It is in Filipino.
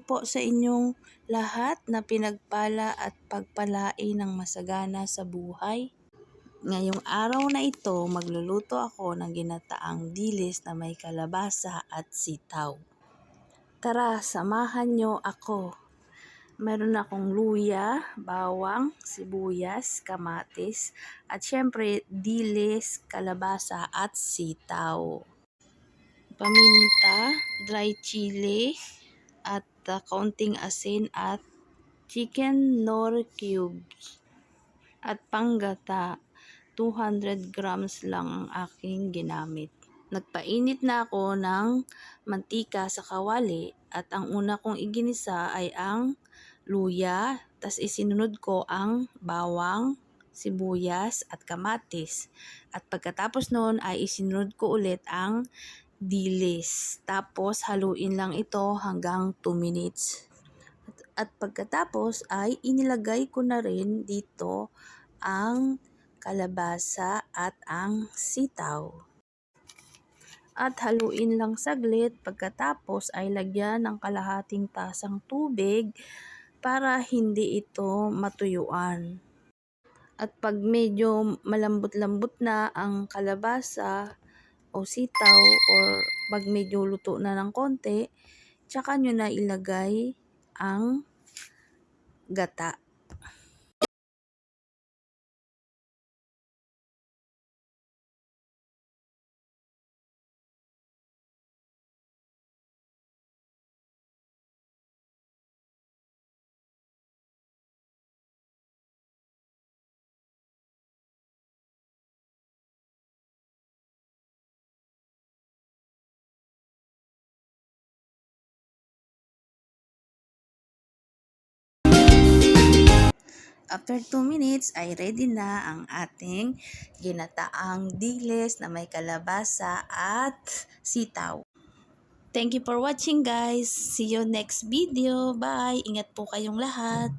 po sa inyong lahat na pinagpala at pagpalain ng masagana sa buhay. Ngayong araw na ito, magluluto ako ng ginataang dilis na may kalabasa at sitaw. Tara, samahan nyo ako. Meron akong luya, bawang, sibuyas, kamatis, at syempre dilis, kalabasa at sitaw. Paminta, dry chili, at uh, kaunting asin at chicken nor cubes. At panggata, 200 grams lang ang aking ginamit. Nagpainit na ako ng mantika sa kawali at ang una kong iginisa ay ang luya, tas isinunod ko ang bawang, sibuyas at kamatis. At pagkatapos noon ay isinunod ko ulit ang dilis. Tapos haluin lang ito hanggang 2 minutes. At, at pagkatapos ay inilagay ko na rin dito ang kalabasa at ang sitaw. At haluin lang saglit pagkatapos ay lagyan ng kalahating tasang tubig para hindi ito matuyuan. At pag medyo malambot-lambot na ang kalabasa o sitaw or pag medyo luto na ng konti, tsaka nyo na ilagay ang gata. After 2 minutes ay ready na ang ating ginataang diles na may kalabasa at sitaw. Thank you for watching guys. See you next video. Bye. Ingat po kayong lahat.